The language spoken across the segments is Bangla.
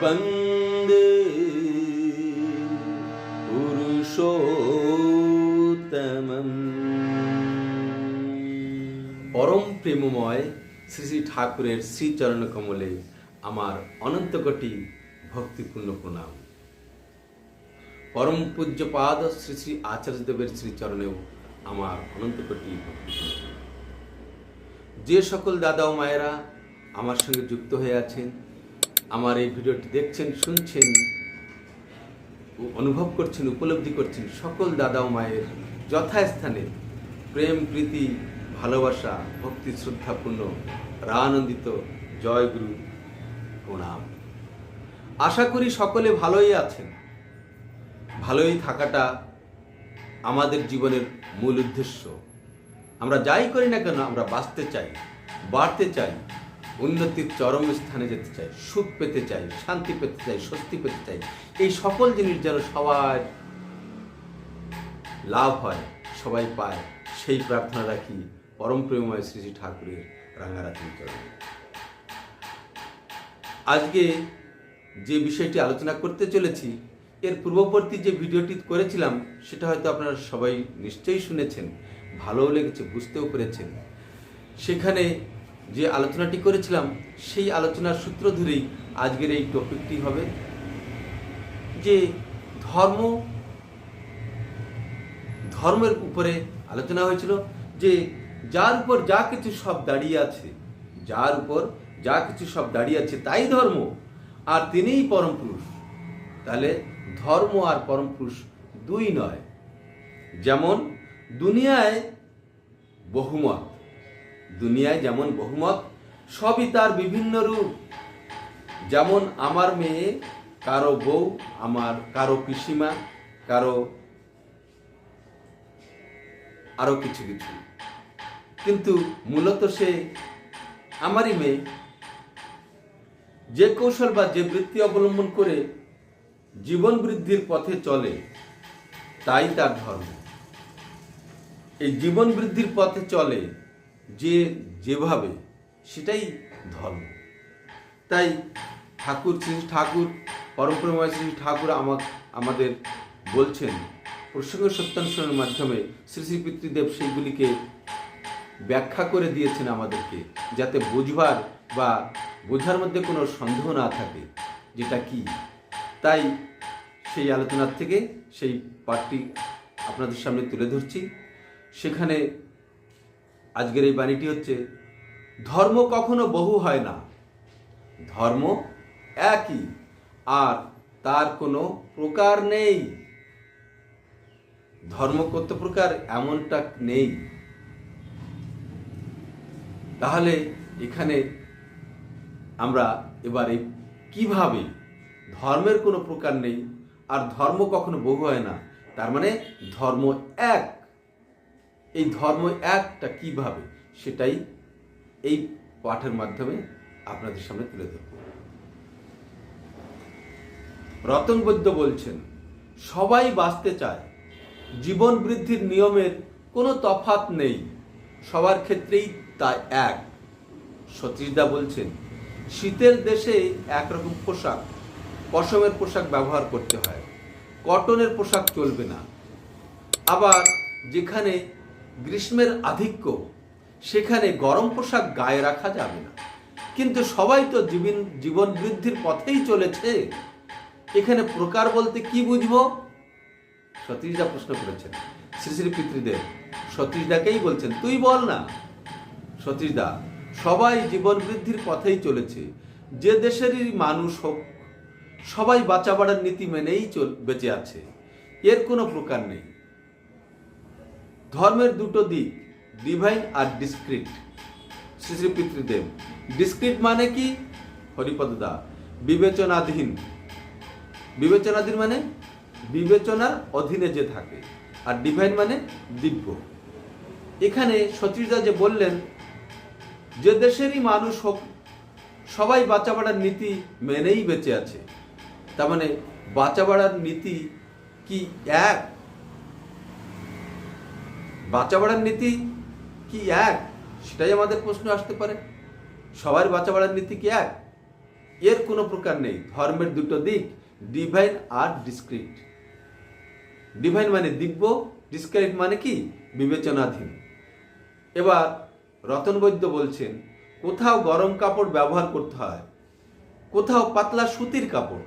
পরম প্রেমময় শ্রী শ্রী ঠাকুরের শ্রীচরণ কমলে আমার অনন্ত কোটি ভক্তিপূর্ণ প্রণাম পরম পূজ্যপাদ শ্রী শ্রী আচার্যদেবের শ্রীচরণেও আমার অনন্ত কোটি ভক্তিপূর্ণ যে সকল দাদা ও মায়েরা আমার সঙ্গে যুক্ত হয়ে আছেন আমার এই ভিডিওটি দেখছেন, শুনছেন অনুভব করছেন, উপলব্ধি করছেন সকল দাদা ও মায়ের যথাস্থানে প্রেম, প্রীতি, ভালোবাসা, ভক্তি, শ্রদ্ধাপূর্ণ রানন্দিত জয়গুরু প্রণাম। আশা করি সকলে ভালোই আছেন। ভালোই থাকাটা আমাদের জীবনের মূল উদ্দেশ্য। আমরা যাই করি না কেন, আমরা বাঁচতে চাই, বাড়তে চাই। উন্নতির চরম স্থানে যেতে চাই, সুখ পেতে চাই, শান্তি পেতে চাই, স্বস্তি পেতে চাই, এই সকল জিনিস যেন সবার লাভ হয়, সবাই পায়, সেই প্রার্থনা রাখি পরম প্রেমময় শ্রী শ্রী ঠাকুরের রাঙারাতি চরণে। আজকে যে বিষয়টি আলোচনা করতে চলেছি, এর পূর্ববর্তী যে ভিডিওটি করেছিলাম, সেটা হয়তো আপনারা সবাই নিশ্চয়ই শুনেছেন, ভালোও লেগেছে, বুঝতেও পেরেছেন। সেখানে যে আলোচনাটি করেছিলাম, সেই আলোচনার সূত্র ধরেই আজকের এই টপিকটি হবে যে ধর্ম, ধর্মের উপরে আলোচনা হয়েছিল যে যার উপর যা কিছু সব দাঁড়িয়ে আছে, যার উপর যা কিছু সব দাঁড়িয়ে আছে তাই ধর্ম, আর তিনিই পরম পুরুষ। তাহলে ধর্ম আর পরম পুরুষ দুই নয়। যেমন দুনিয়ায় বহুমত দুনিয়ায় যেমন বহুমত, সবই তার বিভিন্ন রূপ। যেমন আমার মেয়ে, কারও বউ, আমার, কারও পিসিমা, কারও আরও কিছু কিছু। কিন্তু মূলত সে আমারই মেয়ে। যে কৌশল বা যে বৃত্তি অবলম্বন করে জীবন বৃদ্ধির পথে চলে, তাই তার ধর্ম। এই জীবন বৃদ্ধির পথে চলে যে যেভাবে, সেটাই ধর্ম। তাই ঠাকুর, শ্রী ঠাকুর পরম্পরাময় শ্রী ঠাকুর আমা- আমাদের বলছেন, প্রসঙ্গ সত্যানুসরণের মাধ্যমে শ্রী শ্রী পিতৃদেব সেইগুলিকে ব্যাখ্যা করে দিয়েছেন আমাদেরকে, যাতে বুঝবার বা বোঝার মধ্যে কোনো সন্দেহ না থাকে, যেটা কি। তাই সেই আলোচনার থেকে সেই পাঠটি আপনাদের সামনে তুলে ধরছি। সেখানে আজকের এই বাণীটি হচ্ছে, ধর্ম কখনো বহু হয় না। ধর্ম একই, আর তার কোনো প্রকার নেই। ধর্ম কত প্রকার, এমনটা নেই। তাহলে এখানে আমরা এবারে কীভাবে ধর্মের কোনো প্রকার নেই, আর ধর্ম কখনো বহু হয় না? তার মানে ধর্ম এক এই ধর্ম একটা কীভাবে, সেটাই এই পাঠের মাধ্যমে আপনাদের সামনে তুলে ধরব। রতন বৈদ্য বলছেন, সবাই বাঁচতে চায়। জীবন বৃদ্ধির নিয়মের কোনো তফাত নেই। সবার ক্ষেত্রেই তা এক। সতীশদা বলছেন, শীতের দেশে একরকম পোশাক, পশমের পোশাক ব্যবহার করতে হয়। কটনের পোশাক চলবে না। আবার যেখানে গ্রীষ্মের আধিক্য, সেখানে গরম পোশাক গায়ে রাখা যাবে না। কিন্তু সবাই তো জীবন জীবন বৃদ্ধির পথেই চলেছে। এখানে প্রকার বলতে কি বুঝব? সতীশদা প্রশ্ন করেছেন। শ্রী শ্রী পিতৃদেব সতীশদাকেই বলছেন, তুই বল না। সতীশদা, সবাই জীবন বৃদ্ধির পথেই চলেছে। যে দেশেরই মানুষ হোক, সবাই বাঁচা বাড়ার নীতি মেনেই চল, বেঁচে আছে। এর কোনো প্রকার নেই। ধর্মের দুটো দিক ডিভাইন আর ডিসক্রিট শ্রী শ্রী পিতৃদেব। ডিসক্রিট মানে কি? হরিপদদা বিবেচনাধীন। বিবেচনাধীন মানে বিবেচনার অধীনে যে থাকে, আর ডিভাইন মানে দিব্য। এখানে সতীশদা যে বললেন, যে দেশেরই মানুষ হোক, সবাই বাঁচা বাড়ার নীতি মেনেই বেঁচে আছে। তার মানে বাঁচা বাড়ার নীতি কি এক? বাঁচা বাড়ার নীতি কি এক? সেটাই আমাদের প্রশ্ন আসতে পারে। সবার বাঁচা বাড়ার নীতি কি এক? এর কোনো প্রকার নেই। ধর্মের দুটো দিক ডিভাইন আর ডিসক্রিট ডিভাইন মানে দিব্য ডিসক্রিট মানে কি? বিবেচনাধীন। এবার রতন বৈদ্য বলছেন, কোথাও গরম কাপড় ব্যবহার করতে হয়, কোথাও পাতলা সুতির কাপড়।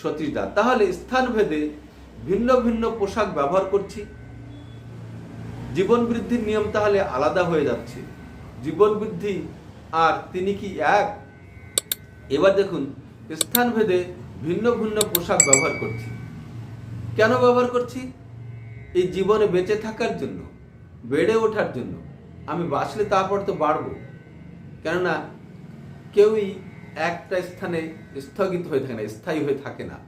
সতীশদা তাহলে স্থানভেদে ভিন্ন ভিন্ন পোশাক ব্যবহার করছি। জীবন বৃদ্ধির নিয়ম তাহলে আলাদা হয়ে যাচ্ছে। জীবন বৃদ্ধি আর তিনি কি এক? এবার দেখুন, স্থানভেদে ভিন্ন ভিন্ন পোশাক ব্যবহার করছি। কেন ব্যবহার করছি? এই জীবনে বেঁচে থাকার জন্য, বেড়ে ওঠার জন্য। আমি বাঁচলে তারপর তো বাড়বো। কেননা কেউই একটা স্থানে স্থগিত হয়ে থাকে না, স্থায়ী হয়ে থাকে না।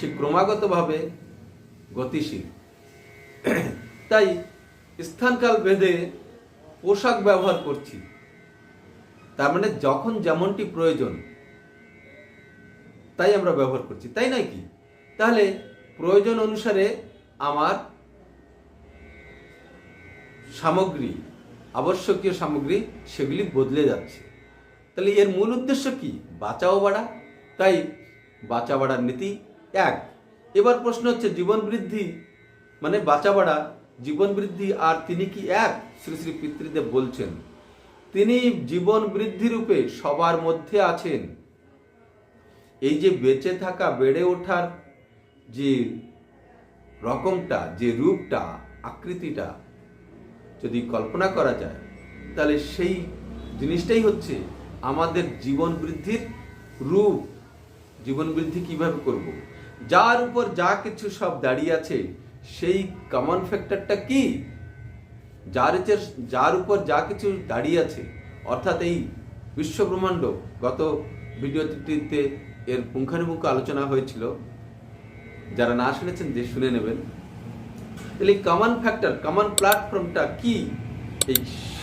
সে ক্রমাগতভাবে গতিশীল। তাই স্থানকাল ভেদে পোশাক ব্যবহার করছি। তার মানে যখন যেমনটি প্রয়োজন, তাই আমরা ব্যবহার করছি, তাই নয় কি? তাহলে প্রয়োজন অনুসারে আমার সামগ্রী, আবশ্যকীয় সামগ্রী সেগুলি বদলে যাচ্ছে। তাহলে এর মূল উদ্দেশ্য কি? বাঁচাও বাড়া। তাই বাঁচা বাড়ার নীতি এক। এবার প্রশ্ন হচ্ছে, জীবন বৃদ্ধি মানে বাঁচা বাড়া জীবন বৃদ্ধি আর তিনি কি এক? শ্রী শ্রী পিতৃদেব বলছেন, তিনি জীবন বৃদ্ধি রূপে সবার মধ্যে আছেন। এই যে বেঁচে থাকা, বেড়ে ওঠার যে রকমটা, যে রূপটা, আকৃতিটা যদি কল্পনা করা যায়, তাহলে সেই জিনিসটাই হচ্ছে আমাদের জীবন বৃদ্ধির রূপ। জীবন বৃদ্ধি কীভাবে করব? যার উপর যা কিছু সব দাঁড়িয়ে আছে সেই কমন ফ্যাক্টরটা কি? যার যার উপর যা কিছু দাঁড়িয়ে আছে, অর্থাৎ এই বিশ্বব্রহ্মাণ্ড, গত ভিডিওটিতে এর পুঙ্খানুপুঙ্খ আলোচনা হয়েছিল। যারা না শুনেছেন, যে শুনে নেবেন। তাহলে কমন ফ্যাক্টর কমন প্ল্যাটফর্মটা কি? এই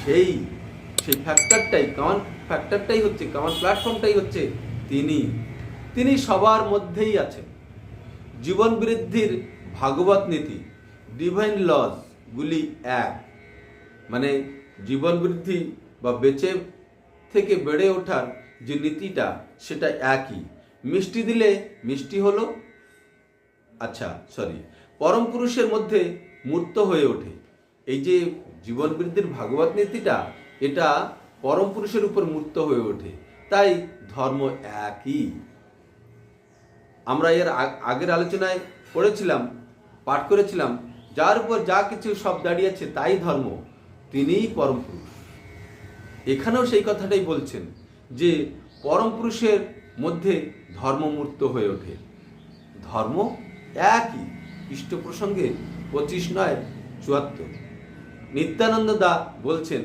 সেই সেই ফ্যাক্টরটাই কমন ফ্যাক্টরটাই হচ্ছে কমন প্ল্যাটফর্মটাই হচ্ছে তিনি। তিনি সবার মধ্যেই আছেন। জীবন বৃদ্ধির ভাগবত নীতি ডিভাইন লজ গুলি এক। মানে জীবন বৃদ্ধি বা বেঁচে থেকে বেড়ে ওঠার যে নীতিটা, সেটা একই। মিষ্টি দিলে মিষ্টি হলো আচ্ছা সরি পরম পুরুষের মধ্যে মূর্ত হয়ে ওঠে। এই যে জীবন বৃদ্ধির ভাগবত নীতিটা, এটা পরম পুরুষের উপর মূর্ত হয়ে ওঠে। তাই ধর্ম একই। আমরা এর আগ- আগের আলোচনায় পড়েছিলাম পাঠ করেছিলাম, যার উপর যা কিছু সব দাঁড়িয়েছে তাই ধর্ম, তিনিই পরম পুরুষ। এখানেও সেই কথাটাই বলছেন যে, পরম পুরুষের মধ্যে ধর্মমূর্ত হয়ে ওঠে। ধর্ম একই, ইষ্ট প্রসঙ্গে পঁচিশ নয়, চুয়াত্তর। নিত্যানন্দ দা বলছেন,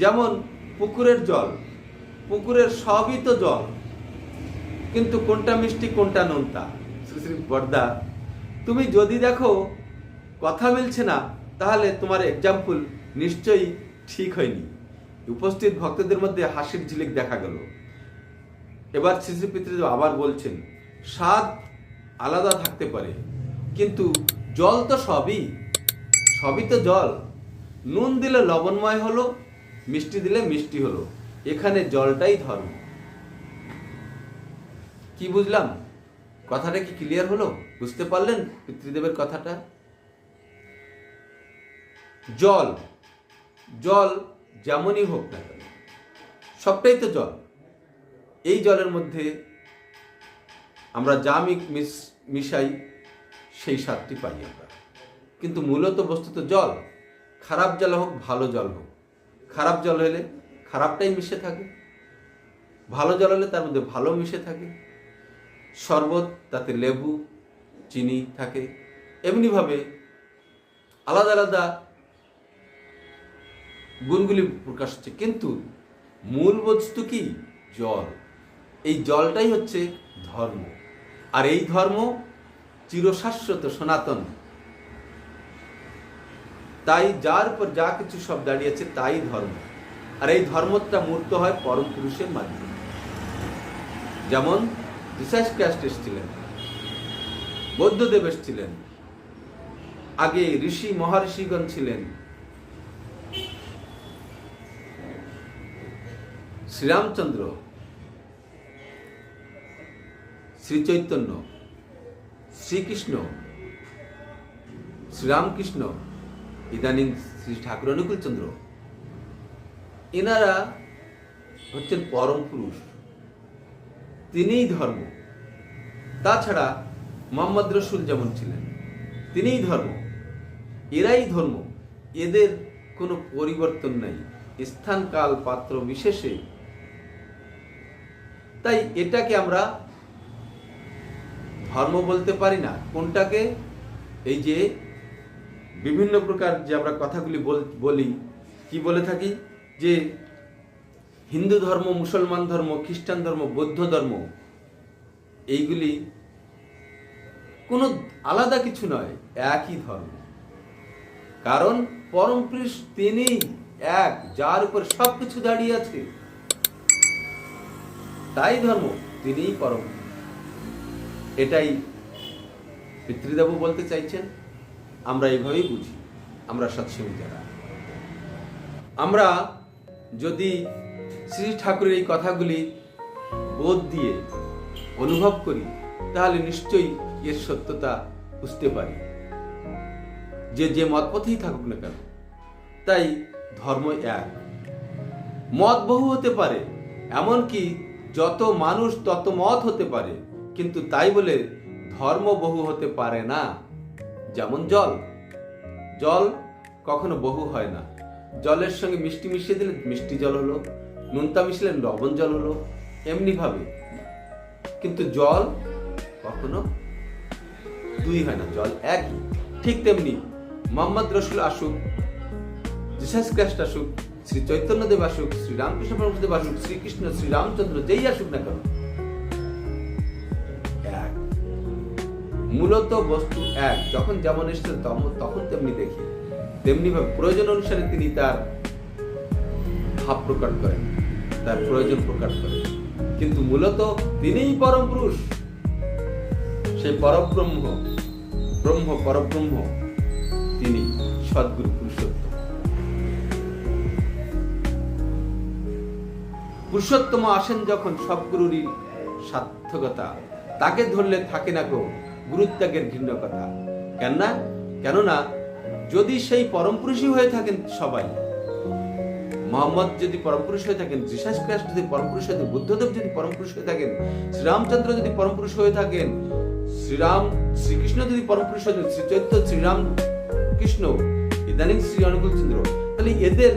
যেমন পুকুরের জল, পুকুরের সবই তো জল, কিন্তু কোনটা মিষ্টি, কোনটা নোনতা? শ্রী শ্রী বর্দা তুমি যদি দেখো কথা মিলছে না, তাহলে তোমার এক্সাম্পল নিশ্চয়ই ঠিক হয়নি। উপস্থিত ভক্তদের মধ্যে হাসির ঝিলিক দেখা গেল। এবার শ্রী শ্রী আবার বলছেন, স্বাদ আলাদা থাকতে পারে, কিন্তু জল তো সবই। সবই তো জল। নুন দিলে লবণময় হলো, মিষ্টি দিলে মিষ্টি হলো। এখানে জলটাই ধর্ম। কি বুঝলাম? কথাটা কি ক্লিয়ার হলো? বুঝতে পারলেন পিতৃদেবের কথাটা? জল জল যেমনই হোক না কেন, সবটাই তো জল। এই জলের মধ্যে আমরা যা মিশাই, সেই স্বাদটি পাই আমরা। কিন্তু মূলত বস্তুত জল, খারাপ জল হোক, ভালো জল হোক। খারাপ জল হলে খারাপটাই মিশে থাকে। ভালো জল হলে তার মধ্যে ভালো মিশে থাকে। শরবত, তাতে লেবু চিনি থাকে। এমনিভাবে আলাদা আলাদা গুণগুলি প্রকাশ হচ্ছে। কিন্তু মূল বস্তু কি? জল। এই জলটাই হচ্ছে ধর্ম। আর এই ধর্ম চিরশাশ্বত, সনাতন। তাই যার উপর যা কিছু সব দাঁড়িয়েছে তাই ধর্ম। আর এই ধর্মটা মূর্ত হয় পরম পুরুষের মাধ্যমে। যেমন জিসাস ক্রাইস্ট এসেছিলেন। বৌদ্ধদেব এসেছিলেন আগে ঋষি মহর্ষিগণ ছিলেন। শ্রীরামচন্দ্র শ্রী চৈতন্য শ্রীকৃষ্ণ, শ্রীরামকৃষ্ণ, ইদানিং শ্রী ঠাকুর অনুকূলচন্দ্র। এনারা হচ্ছেন পরম পুরুষ। তিনিই ধর্ম। তাছাড়া মোহাম্মদ রসুল যেমন ছিলেন, তিনিই ধর্ম। এরাই ধর্ম। এদের কোনো পরিবর্তন নাই। স্থান, কাল, পাত্র বিশেষে। তাই এটাকে আমরা ধর্ম বলতে পারি না। কোনটাকে? এই যে বিভিন্ন প্রকার যে আমরা কথাগুলি বল- কি বলে থাকি? যে হিন্দু ধর্ম, মুসলমান ধর্ম, খ্রিস্টান ধর্ম, বৌদ্ধ ধর্ম, এইগুলি আলাদা কিছু নয়, একই ধর্ম। কারণ পরম পুরুষ তিনি এক, যার উপর সব কিছু দাঁড়িয়ে আছে। তাই ধর্ম, তিনিই পরম। এটাই পিতৃদেব বলতে চাইছেন, আমরা এইভাবেই বুঝি, আমরা সৎসঙ্গী যারা। আমরা যদি শ্রী ঠাকুরের এই কথাগুলি বোধ দিয়ে, অনুভব করি, তাহলে নিশ্চয়ই এর সত্যতা বুঝতে পারি। যে যে মত পথেই থাকুক না কেন, তাই ধর্ম এক। মত বহু হতে পারে, এমনকি যত মানুষ তত মত হতে পারে, কিন্তু তাই বলে ধর্ম বহু হতে পারে না। যেমন জল। জল কখনো বহু হয় না। জলের সঙ্গে মিষ্টি মিশিয়ে দিলে মিষ্টি জল হলো, নুনতা মিশলে লবণ জল হলো এমনি ভাবে কিন্তু জল কখনো দুই হয় না, জল একই। ঠিক তেমনি মোহাম্মদ রসুল আসুক, জিসাস খ্রিস্ট আসুক, শ্রী চৈতন্য দেব আসুক, শ্রী রামকৃষ্ণ পরমহংস আসুক, শ্রীকৃষ্ণ, শ্রী রামচন্দ্র যেই আসুক না কেন মূলত বস্তু এক, যখন যেমন এসছে তখন তেমনি দেখি। তেমনি ভাবে প্রয়োজন অনুসারে তিনি তার ভাব প্রকাশ করেন, তার প্রয়োজন প্রকাশ করেন। কিন্তু মূলত তিনিই পরম পুরুষ, সেই পরব্রহ্ম ব্রহ্ম, পরব্রহ্ম, তিনি সদ্গুরু পুরুষোত্তম। পুরুষোত্তম আসেন যখন সব গুরুরই সার্থকতা। তাকে ধরলে থাকে না গো গুরুত্যাগের ঘৃণ্য কথা। কেননা কেননা, যদি সেই পরম পুরুষই হয়ে থাকেন সবাই। মোহাম্মদ যদি পরম পুরুষ হয়ে থাকেন জিসাস খ্রিস্ট যদি পরম পুরুষ হয়ে থাকেন, বুদ্ধদেব যদি পরম পুরুষ হয়ে থাকেন, শ্রীরামচন্দ্র যদি পরম পুরুষ হয়ে থাকেন, শ্রীরাম শ্রীকৃষ্ণ যদি পরম পুরুষ হয়ে শ্রী চৈত্য শ্রীরাম কৃষ্ণ ইদানিং শ্রী অনুকূল চন্দ্র, তাহলে এদের,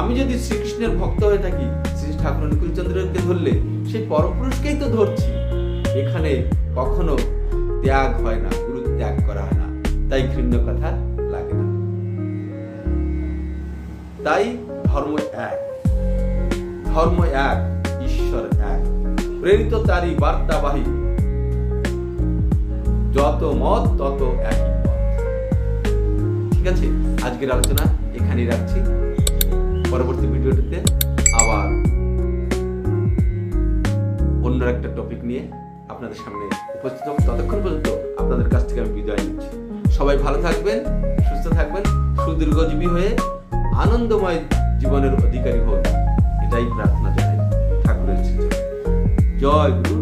আমি যদি শ্রীকৃষ্ণের ভক্ত হয়ে থাকি, শ্রী ঠাকুর অনুকূল চন্দ্রকে ধরলে সেই পরম পুরুষকেই তো ধরছি। এখানে কখনো ত্যাগ হয় না গুরু ত্যাগ করা হয় না, তাই ঘৃণ্য কথা লাগে না। তাই ধর্ম এক ধর্ম এক, ঈশ্বর এক। প্রেরিত তারই বার্তাবাহী যত মত, তত একই পথ ঠিক আছে? আজকের আলোচনা এখানেই রাখছি। পরবর্তী ভিডিওটিতে আবার অন্য একটা টপিক নিয়ে আপনাদের সামনে উপস্থিত হব। ততক্ষণ পর্যন্ত আপনাদের কাছ থেকে আমি বিদায় নিচ্ছি। সবাই ভালো থাকবেন, সুস্থ থাকবেন, সুদীর্ঘজীবী হয়ে আনন্দময় জীবনের অধিকারী হোক এটাই প্রার্থনা জানাই ঠাকুরের জয় গুরু।